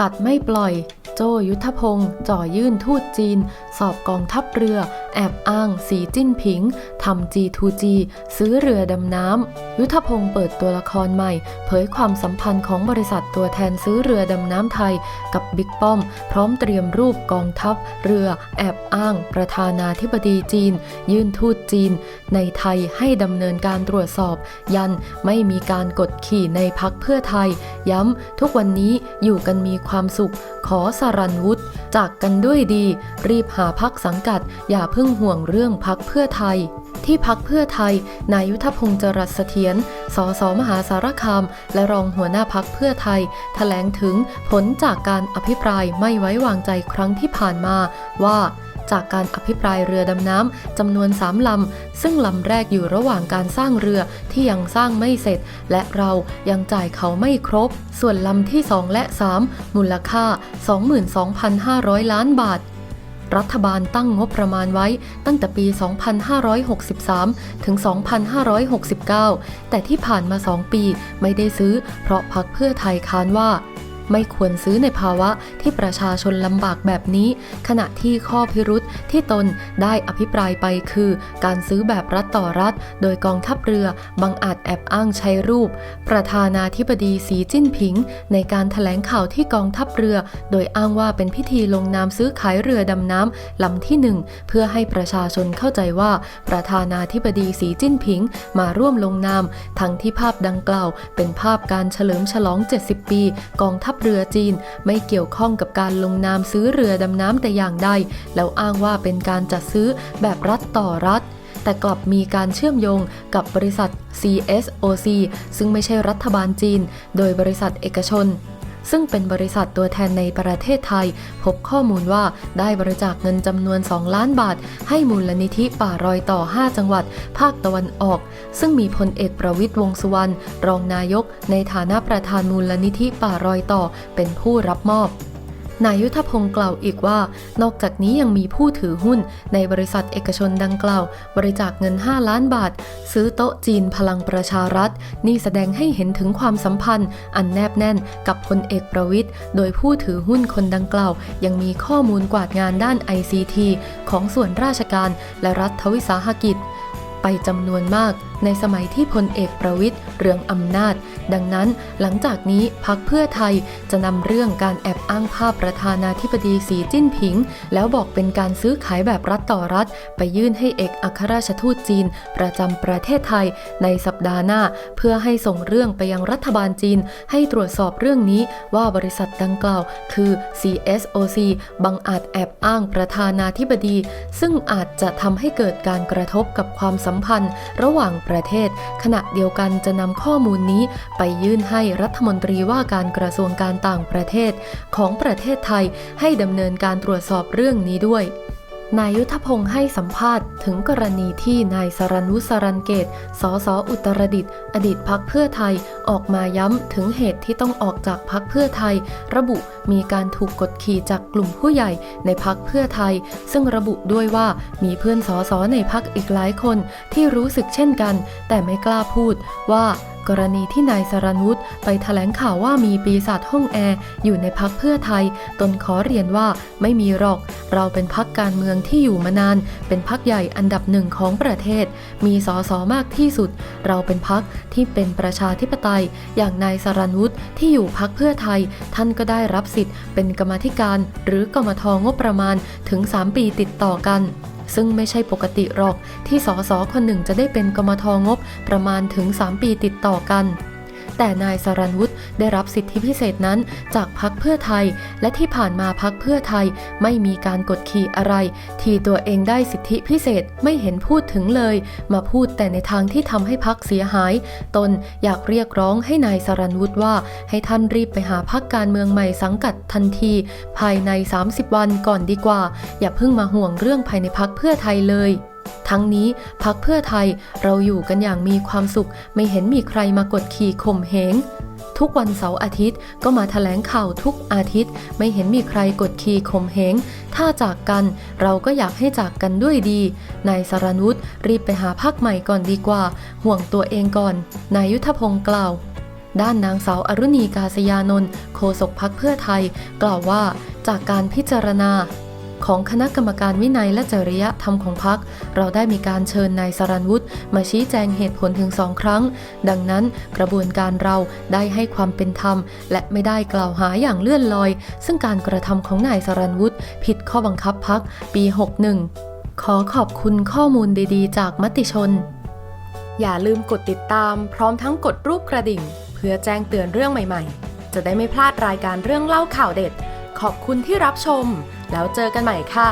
กัดไม่ปล่อย โจยุทธพงศ์จ่อยื่นทูตจีน สอบกองทัพเรือ แอบอ้างสีจิ้นผิงทำ G2G ซื้อเรือดำน้ำ ยุทธพงศ์เปิดตัวละครใหม่ เผยความสัมพันธ์ของบริษัทตัวแทนซื้อเรือดำน้ำไทย กับบิ๊กป้อม พร้อมเตรียมรูปกองทัพ เรือ แอบอ้าง ประธานาธิบดีจีน ยื่นทูตจีน ในไทยให้ดำเนินการตรวจสอบ ยันไม่มีการกดขี่ในพักเพื่อไทย ย้ำทุกวันนี้อยู่กันมีความสุข ขอสรันวุฒิจากกันด้วยดี รีบหาพักสังกัด อย่าเพิ่งห่วงเรื่องพักเพื่อไทย ที่พักเพื่อไทย นายุทธพงศ์จรัสเสถียรสสมหาสารคาม และรองหัวหน้าพักเพื่อไทยแถลงถึงผลจากการอภิปรายไม่ไว้วางใจครั้งที่ผ่านมาว่า จากการอภิปรายเรือดำน้ำจำนวนสามลำ ซึ่งลำแรกอยู่ระหว่างการสร้างเรือที่ยังสร้างไม่เสร็จ และเรายังจ่ายเขาไม่ครบ ส่วนลำที่ 2 และ 3 มูลค่า 22,500 ล้านบาทรัฐบาลตั้งงบประมาณไว้ตั้งแต่ปี 2563 ถึง 2569 แต่ที่ผ่านมา 2 ปีไม่ได้ซื้อ เพราะพักเพื่อไทยค้านว่า ไม่ควรซื้อในภาวะที่ประชาชนลำบากแบบนี้ ขณะที่ข้อพิรุษที่ตนได้อภิปรายไปคือ การซื้อแบบรัฐต่อรัฐ โดยกองทัพเรือบังอาจแอบอ้างใช้รูป ประธานาธิบดีสีจิ้นผิง ในการถแถลงข่าวที่กองทัพเรือ โดยอ้างว่าเป็นพิธีลงนามซื้อขายเรือดำน้ำลำที่หนึ่งเพื่อให้ประชาชนเข้าใจว่า ประธานาธิบดีสีจิ้นผิง มาร่วมลงนาม ทั้งที่ภาพดังกล่าว เป็นภาพการเฉลิมฉลอง 70 ปี กองทัพเรือจีน ไม่เกี่ยวข้องกับการลงนามซื้อเรือดำน้ำแต่อย่างใด แล้วอ้างว่าเป็นการจัดซื้อแบบรัฐต่อรัฐแต่กลับมีการเชื่อมโยงกับบริษัท CSOC ซึ่งไม่ใช่รัฐบาลจีน โดยบริษัทเอกชน ซึ่งเป็นบริษัทตัวแทนในประเทศไทย พบข้อมูลว่าได้บริจาคเงินจำนวน 2 ล้านบาท ให้มูลนิธิป่ารอยต่อ 5 จังหวัด ภาคตะวันออก ซึ่งมีพลเอกประวิทย์วงษ์สุวรรณรองนายก ในฐานะประธานมูลนิธิป่ารอยต่อเป็นผู้รับมอบ นายยุทธพงศ์กล่าวอีกว่า นอกจากนี้ยังมีผู้ถือหุ้นในบริษัทเอกชนดังกล่าว บริจาคเงิน 5 ล้านบาท ซื้อโต๊ะจีนพลังประชารัฐ นี่แสดงให้เห็นถึงความสัมพันธ์ อันแนบแน่นกับพลเอกประวิทย์โดยผู้ถือหุ้นคนดังกล่าว ยังมีข้อมูลกวาดงานด้าน ICT ของส่วนราชการและรัฐวิสาหกิจ ไปจำนวนมาก ในสมัยที่พลเอกประวิทย์เรืองอำนาจ ดังนั้นหลังจากนี้พักเพื่อไทยจะนำเรื่องการแอบอ้างภาพประธานาธิบดีสีจิ้นผิง แล้วบอกเป็นการซื้อขายแบบรัฐต่อรัฐ ไปยื่นให้เอกอัครราชทูตจีน ประจำประเทศไทย ในสัปดาห์หน้า เพื่อให้ส่งเรื่องไปยังรัฐบาลจีน ให้ตรวจสอบเรื่องนี้ว่าบริษัทดังกล่าว คือ CSOC บังอาจแอบอ้างประธานาธิบดี ซึ่งอาจจะทำให้เกิดการกระทบกับความสัมพันธ์ ระหว่างประเทศ ขณะเดียวกันจะนำข้อมูลนี้ไปยื่นให้รัฐมนตรีว่าการกระทรวงการต่างประเทศ ของประเทศไทยให้ดำเนินการตรวจสอบเรื่องนี้ด้วย นายยุทธพงศ์ให้สัมภาษณ์ถึงกรณีที่นายสรันวุสรันเกต สสอุตรดิตถ์อดีตพักเพื่อไทยออกมาย้ำถึงเหตุที่ต้องออกจากพักเพื่อไทย ระบุมีการถูกกดขี่จากกลุ่มผู้ใหญ่ในพักเพื่อไทย ซึ่งระบุด้วยว่ามีเพื่อนสสในพักอีกหลายคนที่รู้สึกเช่นกัน แต่ไม่กล้าพูดว่า กรณีที่นายสรันวุฒิไปแถลงข่าวว่ามีปีศาจห้องแอร์อยู่ในพักเพื่อไทย ตนขอเรียนว่าไม่มีหรอก เราเป็นพักการเมืองที่อยู่มานาน เป็นพักใหญ่อันดับหนึ่งของประเทศ มีสอสอมากที่สุด เราเป็นพักที่เป็นประชาธิปไตย อย่างนายสรันวุฒิที่อยู่พักเพื่อไทย ท่านก็ได้รับสิทธิ์ เป็นกรรมธิการ หรือกรรมทงบประมาณถึง 3 ปีติดต่อกัน ซึ่งไม่ใช่ปกติหรอกที่สสคนหนึ่งจะได้เป็นกรรมทงบประมาณถึง 3 ปีติดต่อกัน แต่นายสรันวุฒิได้รับสิทธิพิเศษนั้นจากพักเพื่อไทย และที่ผ่านมาพักเพื่อไทยไม่มีการกดขี่อะไร ที่ตัวเองได้สิทธิพิเศษไม่เห็นพูดถึงเลย มาพูดแต่ในทางที่ทำให้พักเสียหาย ตนอยากเรียกร้องให้นายสรันวุฒิว่า ให้ท่านรีบไปหาพักการเมืองใหม่สังกัดทันที ภายใน 30 วันก่อนดีกว่า อย่าเพิ่งมาห่วงเรื่องภายในพักเพื่อไทยเลย ทั้งนี้พักเพื่อไทยเราอยู่กันอย่างมีความสุข ไม่เห็นมีใครมากดขี่ข่มเหงทุกวันเสาร์อาทิตย์ก็มาแถลงข่าวทุกอาทิตย์ ไม่เห็นมีใครกดขี่ข่มเหง ถ้าจากกันเราก็อยากให้จากกันด้วยดี นายสรนุชรีบไปหาพักใหม่ก่อนดีกว่า ห่วงตัวเองก่อน นายยุทธพงศ์กล่าว ด้านนางสาวอรุณีกาศยานนท์โฆษกพักเพื่อไทย กล่าวว่าจากการพิจารณา ของคณะกรรมการวินัยและจริยธรรมของพัก เราได้มีการเชิญนายสรันวุฒิมาชี้แจงเหตุผลถึงสองครั้ง ดังนั้นกระบวนการเราได้ให้ความเป็นธรรม และไม่ได้กล่าวหาอย่างเลื่อนลอย ซึ่งการกระทำของนายสรันวุฒิผิดข้อบังคับพักปี 61 ขอขอบคุณข้อมูลดีๆ จากมติชน อย่าลืมกดติดตาม พร้อมทั้งกดรูปกระดิ่ง เพื่อแจ้งเตือนเรื่องใหม่ ๆ จะได้ไม่พลาดรายการเรื่องเล่าข่าวเด็ด ขอบคุณที่รับชม แล้วเจอกันใหม่ค่ะ